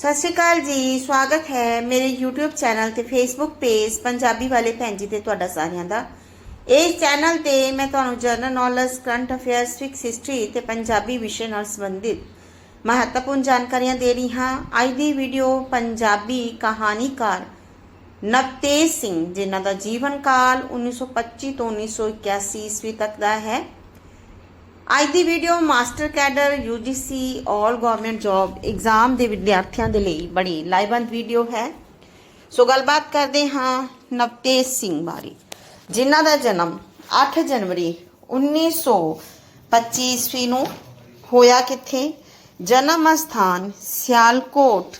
ਸਤਿ ਸ਼੍ਰੀ ਅਕਾਲ ਜੀ, ਸਵਾਗਤ ਹੈ ਮੇਰੇ YouTube ਚੈਨਲ ਤੇ Facebook ਪੇਜ ਪੰਜਾਬੀ ਵਾਲੇ ਭੈਣ ਜੀ ਤੇ ਤੁਹਾਡਾ ਸਾਰਿਆਂ ਦਾ। ਇਸ ਚੈਨਲ ਤੇ ਮੈਂ ਤੁਹਾਨੂੰ general knowledge current affairs fix history ਤੇ ਪੰਜਾਬੀ ਵਿਸ਼ੇ ਨਾਲ ਸੰਬੰਧਿਤ ਮਹੱਤਵਪੂਰਨ ਜਾਣਕਾਰੀਆਂ ਦੇ ਰਹੀ ਹਾਂ। ਅੱਜ ਦੀ ਵੀਡੀਓ ਪੰਜਾਬੀ ਕਹਾਣੀਕਾਰ ਨਵਤੇਜ ਸਿੰਘ, ਜਿਨ੍ਹਾਂ ਦਾ ਜੀਵਨ ਕਾਲ 1925 ਤੋਂ 1981 ਈਸਵੀ ਤੱਕ ਦਾ ਹੈ। ਅੱਜ ਦੀ video master cadre UGC all government job exam ਦੇ ਵਿਦਿਆਰਥੀਆਂ ਦੇ ਲਈ ਬੜੀ ਲਾਈਵੰਦ ਵੀਡੀਓ ਹੈ। ਸੋ ਗੱਲਬਾਤ ਕਰਦੇ ਹਾਂ ਨਵਤੇਜ ਸਿੰਘ ਬਾਰੇ, ਜਿਨ੍ਹਾਂ ਦਾ ਜਨਮ 8 ਜਨਵਰੀ 1925 ਈਸਵੀ ਨੂੰ ਹੋਇਆ ਕਿੱਥੇ? ਜਨਮ ਸਥਾਨ ਸਿਆਲਕੋਟ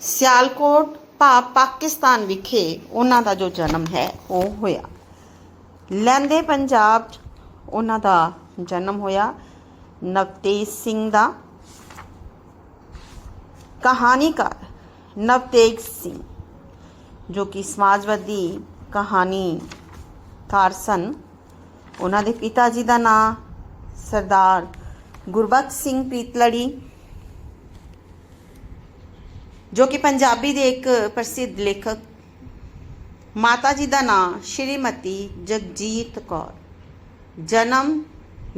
ਸਿਆਲਕੋਟ ਪਾ ਪਾਕਿਸਤਾਨ ਵਿਖੇ ਉਹਨਾਂ ਦਾ ਜੋ ਜਨਮ ਹੈ, ਉਹ ਹੋਇਆ। ਲਹਿੰਦੇ ਪੰਜਾਬ 'ਚ। ਉਹਨਾਂ ਦਾ ਜਨਮ ਹੋਇਆ ਨਵਤੇਜ ਸਿੰਘ ਦਾ। ਕਹਾਣੀਕਾਰ ਨਵਤੇਜ ਸਿੰਘ, ਜੋ ਕਿ ਸਮਾਜਵਾਦੀ ਕਹਾਣੀਕਾਰ ਸਨ। ਉਹਨਾਂ ਦੇ ਪਿਤਾ ਜੀ ਦਾ ਨਾਂ ਸਰਦਾਰ ਗੁਰਬਖਸ਼ ਸਿੰਘ ਪ੍ਰੀਤਲੜੀ ਜੋ ਕਿ ਪੰਜਾਬੀ ਦੇ ਇੱਕ ਪ੍ਰਸਿੱਧ ਲੇਖਕ ਮਾਤਾ ਜੀ ਦਾ ਨਾਮ ਸ਼੍ਰੀਮਤੀ ਜਗਜੀਤ ਕੌਰ। ਜਨਮ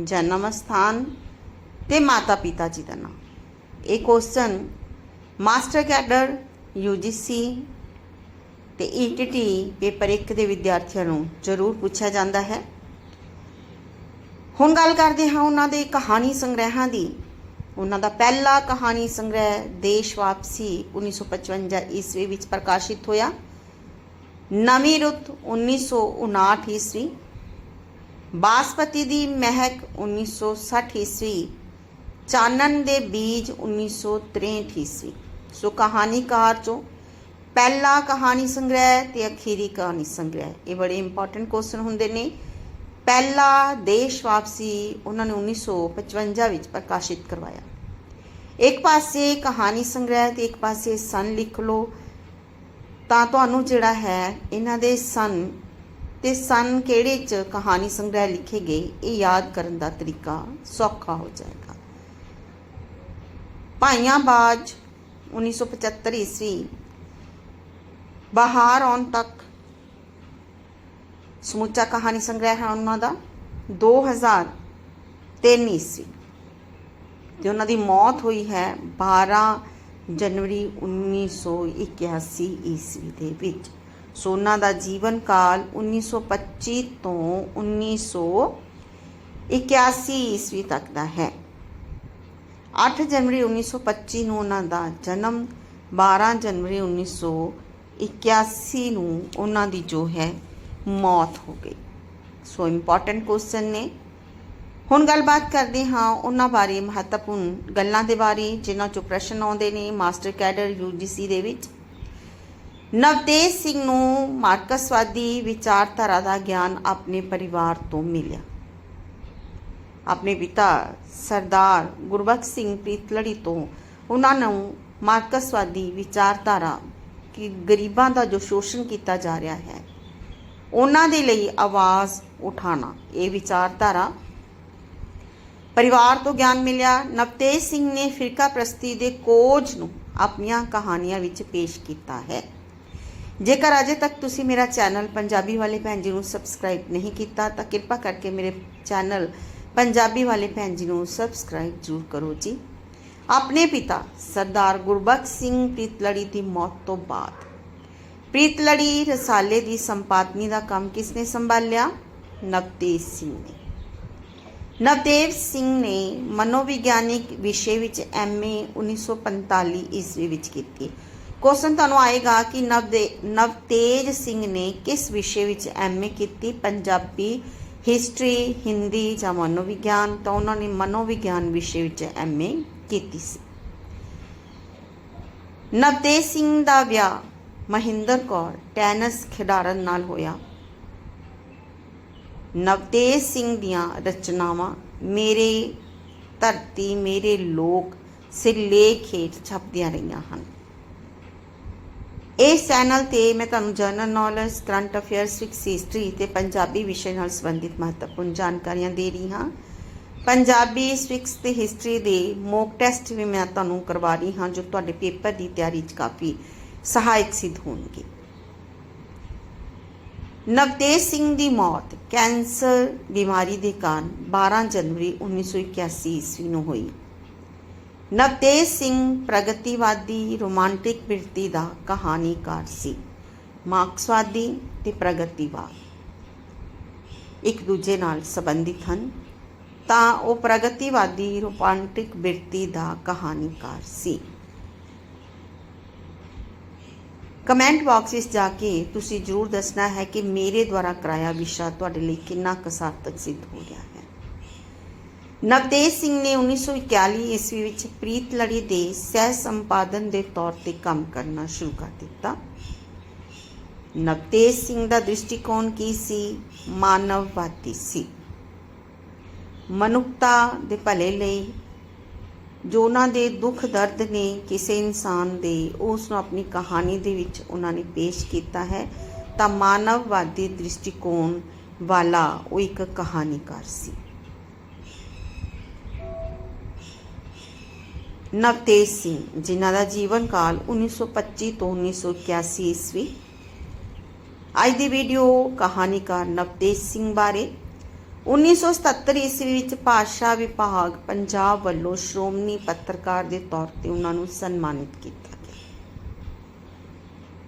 ਜਨਮ ਸਥਾਨ ਤੇ ਮਾਤਾ ਪਿਤਾ ਜੀ ਦਾ ਨਾਮ ਇਹ ਕੁਐਸਚਨ ਮਾਸਟਰ ਕੈਡਰ UGC ਤੇ ETT ਪੇਪਰ 1 ਦੇ ਵਿਦਿਆਰਥੀਆਂ ਨੂੰ ਜ਼ਰੂਰ ਪੁੱਛਿਆ ਜਾਂਦਾ ਹੈ। ਹੁਣ ਗੱਲ ਕਰਦੇ ਹਾਂ ਉਹਨਾਂ ਦੇ ਕਹਾਣੀ ਸੰਗ੍ਰਹਿਾਂ ਦੀ। ਉਹਨਾਂ ਦਾ ਪਹਿਲਾ ਕਹਾਣੀ ਸੰਗ੍ਰਹਿ ਦੇਸ਼ ਵਾਪਸੀ 1955 ਈਸਵੀ ਵਿੱਚ ਪ੍ਰਕਾਸ਼ਿਤ ਹੋਇਆ। ਨਵੀਂ ਰੁੱਤ 1959 ਈਸਵੀ ਬਾਸਪਤੀ ਦੀ ਮਹਿਕ 1960 ਈਸਵੀ ਚਾਨਣ ਦੇ ਬੀਜ 1963 ਈਸਵੀ ਸੋ ਕਹਾਣੀਕਾਰ ਚੋਂ ਪਹਿਲਾ ਕਹਾਣੀ ਸੰਗ੍ਰਹਿ ਤੇ ਅਖੀਰੀ ਕਹਾਣੀ ਸੰਗ੍ਰਹਿ ਇਹ ਬੜੇ ਇੰਪੋਰਟੈਂਟ ਕੁਐਸਚਨ ਹੁੰਦੇ ਨੇ ਪਹਿਲਾ ਦੇਸ਼ ਵਾਪਸੀ ਉਹਨਾਂ ਨੇ 1955 ਵਿੱਚ ਪ੍ਰਕਾਸ਼ਿਤ ਕਰਵਾਇਆ ਇੱਕ ਪਾਸੇ ਕਹਾਣੀ ਸੰਗ੍ਰਹਿ ਤੇ ਇੱਕ ਪਾਸੇ ਸਨ ਲਿਖ ਲਓ ਤਾਂ ਤੁਹਾਨੂੰ ਜਿਹੜਾ ਹੈ, ਇਹਨਾਂ ਦੇ ਸਨ ਤੇ ਸਨ ਕਿਹੜੇ ਚ ਕਹਾਣੀ ਸੰਗ੍ਰਹਿ ਲਿਖੇ ਗਏ, ਇਹ ਯਾਦ ਕਰਨ ਦਾ ਤਰੀਕਾ ਸੌਖਾ ਹੋ ਜਾਏਗਾ। ਭਾਈਆਂ ਬਾਜ 1975 ਈਸਵੀ, ਬਾਹਰ ਆਉਣ ਤੱਕ ਸਮੁੱਚਾ ਕਹਾਣੀ ਸੰਗ੍ਰਹਿ ਹੈ ਉਹਨਾਂ ਦਾ 2003 ਈਸਵੀ। ਤੇ ਉਹਨਾਂ ਦੀ ਮੌਤ ਹੋਈ ਹੈ 12 ਜਨਵਰੀ 1981 ਈਸਵੀ ਦੇ ਵਿੱਚ। ਸੋ ਉਹਨਾਂ ਦਾ ਜੀਵਨ ਕਾਲ 1925 ਤੋਂ 1981 ਈਸਵੀ ਤੱਕ ਦਾ ਹੈ। 8 ਜਨਵਰੀ 1925 ਨੂੰ ਉਹਨਾਂ ਦਾ ਜਨਮ 12 ਜਨਵਰੀ 1981 ਨੂੰ ਉਹਨਾਂ ਦੀ ਜੋ ਹੈ, ਮੌਤ ਹੋ ਗਈ। ਸੋ ਇੰਪੋਰਟੈਂਟ ਕੁਐਸਚਨ ਨੇ। ਹੁਣ ਗੱਲਬਾਤ ਕਰਦੇ ਹਾਂ ਉਹਨਾਂ ਬਾਰੇ ਮਹੱਤਵਪੂਰਨ ਗੱਲਾਂ ਦੇ ਬਾਰੇ, ਜਿਨ੍ਹਾਂ ਚੋਂ ਪ੍ਰਸ਼ਨ ਆਉਂਦੇ ਨੇ ਮਾਸਟਰ ਕੈਡਰ UGC ਦੇ ਵਿੱਚ। ਨਵਤੇਜ ਸਿੰਘ ਨੂੰ ਮਾਰਕਸਵਾਦੀ ਵਿਚਾਰਧਾਰਾ ਦਾ ਗਿਆਨ ਆਪਣੇ ਪਰਿਵਾਰ ਤੋਂ ਮਿਲਿਆ। ਆਪਣੇ ਪਿਤਾ ਸਰਦਾਰ ਗੁਰਬਖਸ਼ ਸਿੰਘ ਪ੍ਰੀਤਲੜੀ ਤੋਂ ਉਹਨਾਂ ਨੂੰ ਮਾਰਕਸਵਾਦੀ ਵਿਚਾਰਧਾਰਾ ਕਿ ਗਰੀਬਾਂ ਦਾ ਜੋ ਸ਼ੋਸ਼ਣ ਕੀਤਾ ਜਾ ਰਿਹਾ ਹੈ, ਉਹਨਾਂ ਦੇ ਲਈ ਆਵਾਜ਼ ਉਠਾਣਾ ਇਹ ਵਿਚਾਰਧਾਰਾ ਪਰਿਵਾਰ ਤੋਂ ਗਿਆਨ ਮਿਲਿਆ। ਨਵਤੇਜ ਸਿੰਘ ਨੇ ਫਿਰਕਾ ਪ੍ਰਸਤੀ ਦੇ ਕੋਜ ਨੂੰ ਆਪਣੀਆਂ ਕਹਾਣੀਆਂ ਵਿੱਚ ਪੇਸ਼ ਕੀਤਾ ਹੈ। ਜੇਕਰ ਅਜੇ ਤੱਕ ਤੁਸੀਂ ਮੇਰਾ ਚੈਨਲ ਪੰਜਾਬੀ ਵਾਲੇ ਭੈਣ ਜੀ ਨੂੰ ਸਬਸਕ੍ਰਾਈਬ ਨਹੀਂ ਕੀਤਾ, ਤਾਂ ਕਿਰਪਾ ਕਰਕੇ ਮੇਰੇ ਚੈਨਲ ਪੰਜਾਬੀ ਵਾਲੇ ਭੈਣ ਜੀ ਨੂੰ ਸਬਸਕ੍ਰਾਈਬ ਜ਼ਰੂਰ ਕਰੋ ਜੀ। ਆਪਣੇ ਪਿਤਾ ਸਰਦਾਰ ਗੁਰਬਖਸ਼ ਸਿੰਘ ਪ੍ਰੀਤਲੜੀ ਦੀ ਮੌਤ ਤੋਂ ਬਾਅਦ। ਪ੍ਰੀਤਲੜੀ ਰਸਾਲੇ ਦੀ ਸੰਪਾਦਨੀ ਦਾ ਕੰਮ ਕਿਸ ਨੇ ਸੰਭਾਲਿਆ? ਨਵਤੇਜ ਸਿੰਘ ਨੇ। ਨਵਦੇਵ ਸਿੰਘ ਨੇ ਮਨੋਵਿਗਿਆਨਿਕ ਵਿਸ਼ੇ ਵਿੱਚ ਐਮਏ 1945 ਈਸਵੀ ਵਿੱਚ ਕੀਤੀ। ਕੁਐਸਚਨ ਤੁਹਾਨੂੰ ਆਏਗਾ ਕਿ ਨਵਦੇ, ਨਵਤੇਜ ਸਿੰਘ ਨੇ ਕਿਸ ਵਿਸ਼ੇ ਵਿੱਚ ਐਮਏ ਕੀਤੀ? ਪੰਜਾਬੀ ਹਿਸਟਰੀ ਹਿੰਦੀ ਜਾਂ ਮਨੋਵਿਗਿਆਨ? ਤਾਂ ਉਹਨਾਂ ਨੇ ਮਨੋਵਿਗਿਆਨ ਵਿਸ਼ੇ ਵਿੱਚ ਐਮਏ ਕੀਤੀ ਸੀ। ਨਵਤੇਜ ਸਿੰਘ ਦਾ ਵਿਆਹ ਮਹਿੰਦਰ ਕੌਰ, ਟੈਨਿਸ ਖਿਡਾਰਨ ਨਾਲ ਹੋਇਆ। ਨਵਤੇਜ ਸਿੰਘ ਦੀਆਂ ਰਚਨਾਵਾਂ, ਮੇਰੇ ਧਰਤੀ, ਮੇਰੇ ਲੋਕ ਸਿਰਲੇਖ ਹੇਠ ਛਪਦੀਆਂ ਰਹੀਆਂ ਹਨ। ਇਸ ਚੈਨਲ ਤੇ ਮੈਂ ਤੁਹਾਨੂੰ general knowledge current affairs fix history ਤੇ ਪੰਜਾਬੀ ਵਿਸ਼ੇ ਨਾਲ ਸੰਬੰਧਿਤ ਮਹੱਤਵਪੂਰਨ ਜਾਣਕਾਰੀਆਂ ਦੇ ਰਹੀ ਹਾਂ। ਪੰਜਾਬੀ ਸਵਿਕਸ ਤੇ ਹਿਸਟਰੀ ਦੇ ਮੌਕ ਟੈਸਟ ਵੀ ਮੈਂ ਤੁਹਾਨੂੰ ਕਰਵਾ ਰਹੀ ਹਾਂ, ਜੋ ਤੁਹਾਡੇ ਪੇਪਰ ਦੀ ਤਿਆਰੀ 'ਚ ਕਾਫੀ ਸਹਾਇਕ ਸਿੱਧ ਹੋਣਗੇ। ਨਵਤੇਜ ਸਿੰਘ ਦੀ ਮੌਤ, ਕੈਂਸਰ ਬਿਮਾਰੀ ਦੇ ਕਾਰਨ 12 ਜਨਵਰੀ 1981 ਈਸਵੀ ਨੂੰ ਹੋਈ। ਨਵਤੇਜ ਸਿੰਘ ਪ੍ਰਗਤੀਵਾਦੀ, ਰੋਮਾਂਟਿਕ ਬਿਰਤੀ ਦਾ ਕਹਾਣੀਕਾਰ ਸੀ। ਮਾਰਕਸਵਾਦੀ ਤੇ ਪ੍ਰਗਤੀਵਾਦ ਇੱਕ ਦੂਜੇ ਨਾਲ ਸੰਬੰਧਿਤ ਹਨ। ਤਾਂ ਉਹ ਪ੍ਰਗਤੀਵਾਦੀ, ਰੋਮਾਂਟਿਕ ਬਿਰਤੀ ਦਾ ਕਹਾਣੀਕਾਰ ਸੀ। ਕਮੈਂਟ ਬਾਕਸ ਵਿੱਚ ਜਾ ਕੇ ਤੁਸੀਂ ਜਰੂਰ ਦੱਸਣਾ ਹੈ ਕਿ ਮੇਰੇ ਦੁਆਰਾ ਕਰਾਇਆ ਵਿਸ਼ਾ ਤੁਹਾਡੇ ਲਈ ਕਿੰਨਾ ਕੁ ਸਿੱਧ ਹੋ ਰਿਹਾ ਹੈ। ਨਵਤੇਜ ਸਿੰਘ ਨੇ 1941 ਈਸਵੀ ਵਿੱਚ ਪ੍ਰੀਤ ਲੜੀ ਦੇ ਸਹਿ ਸੰਪਾਦਨ ਦੇ ਤੌਰ ਤੇ ਕੰਮ ਕਰਨਾ ਸ਼ੁਰੂ ਕਰ ਦਿੱਤਾ। ਨਵਤੇਜ ਸਿੰਘ ਦਾ ਦ੍ਰਿਸ਼ਟੀਕੋਣ ਕੀ ਸੀ? ਮਾਨਵਵਾਦੀ ਸੀ। ਮਨੁੱਖਤਾ ਦੇ ਭਲੇ ਲਈ ਜੋ ਉਹਨਾਂ ਦੇ ਦੁੱਖ ਦਰਦ ਨੇ ਕਿਸੇ ਇਨਸਾਨ ਦੇ, ਉਸ ਨੂੰ ਆਪਣੀ ਕਹਾਣੀ ਦੇ ਵਿੱਚ ਉਹਨਾਂ ਨੇ ਪੇਸ਼ ਕੀਤਾ ਹੈ। ਤਾਂ ਮਾਨਵਵਾਦੀ ਦ੍ਰਿਸ਼ਟੀਕੋਣ ਵਾਲਾ ਉਹ ਇੱਕ ਕਹਾਣੀਕਾਰ ਸੀ। ਨਵਤੇਜ ਸਿੰਘ, ਜਿਨ੍ਹਾਂ ਦਾ ਜੀਵਨ ਕਾਲ 1925 ਤੋਂ 1981 ਈਸਵੀ। ਅੱਜ ਦੀ ਵੀਡੀਓ ਕਹਾਣੀਕਾਰ ਨਵਤੇਜ ਸਿੰਘ ਬਾਰੇ 1977 ਈਸਵੀ ਵਿੱਚ ਭਾਸ਼ਾ ਵਿਭਾਗ ਪੰਜਾਬ ਵੱਲੋਂ ਸ਼੍ਰੋਮਣੀ ਪੱਤਰਕਾਰ ਦੇ ਤੌਰ ਤੇ ਉਹਨਾਂ ਨੂੰ ਸਨਮਾਨਿਤ ਕੀਤਾ ਗਿਆ।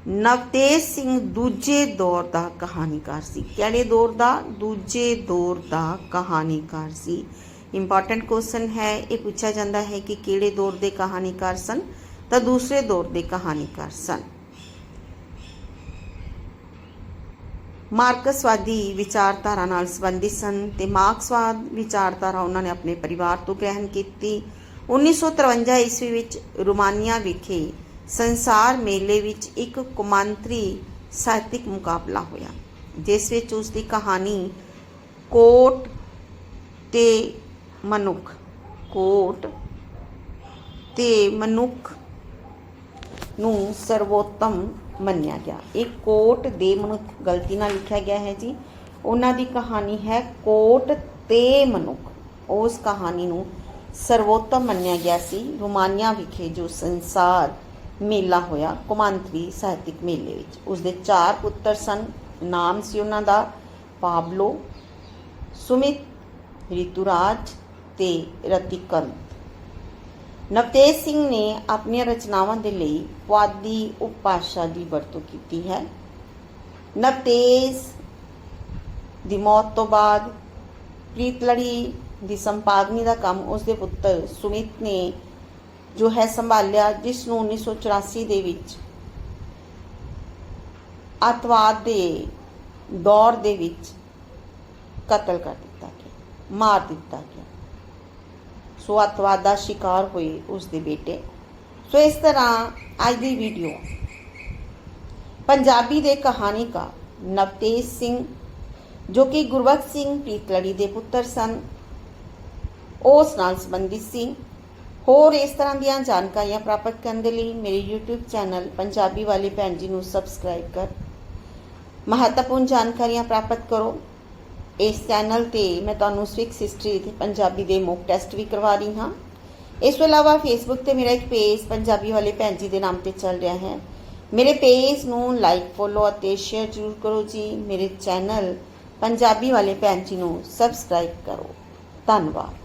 ਨਵਤੇਜ ਸਿੰਘ ਦੂਜੇ ਦੌਰ ਦਾ ਕਹਾਣੀਕਾਰ ਸੀ। ਕਿਹੜੇ ਦੌਰ ਦਾ? ਦੂਜੇ ਦੌਰ ਦਾ ਕਹਾਣੀਕਾਰ ਸੀ। ਇੰਪੋਰਟੈਂਟ ਕੁਐਸਚਨ ਹੈ, ਇਹ ਪੁੱਛਿਆ ਜਾਂਦਾ ਹੈ ਕਿ ਕਿਹੜੇ ਦੌਰ ਦੇ ਕਹਾਣੀਕਾਰ ਸਨ ਤਾਂ ਦੂਸਰੇ ਦੌਰ ਦੇ ਕਹਾਣੀਕਾਰ ਸਨ। ਮਾਰਕਸਵਾਦੀ ਵਿਚਾਰਧਾਰਾ ਨਾਲ ਸੰਬੰਧਿਤ ਸਨ ਤੇ ਮਾਰਕਸਵਾਦ ਵਿਚਾਰਧਾਰਾ ਉਹਨਾਂ ਨੇ ਆਪਣੇ ਪਰਿਵਾਰ ਤੋਂ ਗ੍ਰਹਿਣ ਕੀਤੀ। 1953 ਈਸਵੀ ਵਿੱਚ ਰੋਮਾਨੀਆ ਵਿਖੇ ਸੰਸਾਰ ਮੇਲੇ ਵਿੱਚ ਇੱਕ ਕੌਮਾਂਤਰੀ ਸਾਹਿਤਿਕ ਮੁਕਾਬਲਾ ਹੋਇਆ, ਜਿਸ ਵਿੱਚ ਉਸ ਦੀ ਕਹਾਣੀ ਕੋਟ ਤੇ ਮਨੁੱਖ, ਕੋਟ ਤੇ ਮਨੁੱਖ ਨੂੰ ਸਰਵੋਤਮ ਮੰਨਿਆ ਗਿਆ। ਇਹ ਕੋਟ ਦੇ ਮਨੁੱਖ, ਗਲਤੀ ਨਾਲ ਲਿਖਿਆ ਗਿਆ ਹੈ ਜੀ। ਉਹਨਾਂ ਦੀ ਕਹਾਣੀ ਹੈ ਕੋਟ ਤੇ ਮਨੁੱਖ। ਉਸ ਕਹਾਣੀ ਨੂੰ ਸਰਵੋਤਮ ਮੰਨਿਆ ਗਿਆ ਸੀ। ਰੋਮਾਨੀਆ ਵਿਖੇ ਜੋ ਸੰਸਾਰ ਮੇਲਾ ਹੋਇਆ ਕੁਮਾਂਤਰੀ ਸਾਹਿਤਿਕ ਮੇਲੇ ਵਿੱਚ। ਉਸ ਦੇ ਚਾਰ ਪੁੱਤਰ ਸਨ। ਨਾਮ ਸੀ ਉਹਨਾਂ ਦਾ ਪਾਬਲੋ, ਸੁਮਿਤ, ਰਿਤੂਰਾਜ ਤੇ ਰਤਿਕੰਤ ਨਵਤੇਜ ਸਿੰਘ ਨੇ ਆਪਣੀਆਂ ਰਚਨਾਵਾਂ ਦੇ ਲਈ ਪੁਆਧੀ ਉਪਭਾਸ਼ਾ ਦੀ ਵਰਤੋਂ ਕੀਤੀ ਹੈ। ਨਵਤੇਜ ਦੀ ਮੌਤ ਤੋਂ ਬਾਅਦ ਪ੍ਰੀਤਲੜੀ ਦੀ ਸੰਪਾਦਨੀ ਦਾ ਕੰਮ ਉਸ ਦੇ ਪੁੱਤਰ ਸੁਮਿਤ ਨੇ ਜੋ ਹੈ ਸੰਭਾਲਿਆ, ਜਿਸ ਨੂੰ 1984 ਦੇ ਵਿੱਚ ਅਤਵਾਦ ਦੇ ਦੌਰ ਦੇ ਵਿੱਚ ਕਤਲ ਕਰ ਦਿੱਤਾ ਗਿਆ, ਮਾਰ ਦਿੱਤਾ ਗਿਆ। ਸੋ ਅਤਵਾਦ ਦਾ ਸ਼ਿਕਾਰ ਹੋਏ ਉਸ ਦੇ ਬੇਟੇ। ਸੋ ਇਸ ਤਰ੍ਹਾਂ ਅੱਜ ਦੀ ਵੀਡੀਓ ਪੰਜਾਬੀ ਦੇ ਕਹਾਣੀਕਾਰ ਨਵਤੇਜ ਸਿੰਘ, ਜੋ ਕਿ ਗੁਰਬਖਸ਼ ਸਿੰਘ ਪ੍ਰੀਤਲੜੀ ਦੇ ਪੁੱਤਰ ਸਨ। ਉਸ ਨਾਲ ਸੰਬੰਧਿਤ ਸੀ। ਹੋਰ ਇਸ ਤਰ੍ਹਾਂ ਦੀਆਂ ਜਾਣਕਾਰੀਆਂ ਪ੍ਰਾਪਤ ਕਰਨ ਦੇ ਲਈ ਮੇਰੇ YouTube ਚੈਨਲ ਪੰਜਾਬੀ ਵਾਲੀ ਭੈਣ ਜੀ ਨੂੰ ਸਬਸਕ੍ਰਾਈਬ ਕਰ। ਮਹੱਤਵਪੂਰਨ ਜਾਣਕਾਰੀਆਂ ਪ੍ਰਾਪਤ ਕਰੋ। ਇਸ ਚੈਨਲ ਤੇ ਮੈਂ ਤੁਹਾਨੂੰ ਸਵਿਕਸ ਹਿਸਟਰੀ ਤੇ ਪੰਜਾਬੀ ਦੇ ਮੌਕ ਟੈਸਟ ਵੀ ਕਰਵਾ ਰਹੀ ਹਾਂ। ਇਸ ਤੋਂ ਇਲਾਵਾ ਫੇਸਬੁੱਕ ਤੇ ਮੇਰਾ ਇੱਕ ਪੇਜ ਪੰਜਾਬੀ ਵਾਲੇ ਭੈਣ ਜੀ ਦੇ ਨਾਮ ਤੇ ਚੱਲ ਰਿਹਾ ਹੈ। ਮੇਰੇ ਪੇਜ ਨੂੰ ਲਾਈਕ ਫੋਲੋ ਅਤੇ ਸ਼ੇਅਰ ਜ਼ਰੂਰ ਕਰੋ ਜੀ। ਮੇਰੇ ਚੈਨਲ ਪੰਜਾਬੀ ਵਾਲੇ ਭੈਣ ਜੀ ਨੂੰ ਸਬਸਕ੍ਰਾਈਬ ਕਰੋ। ਧੰਨਵਾਦ।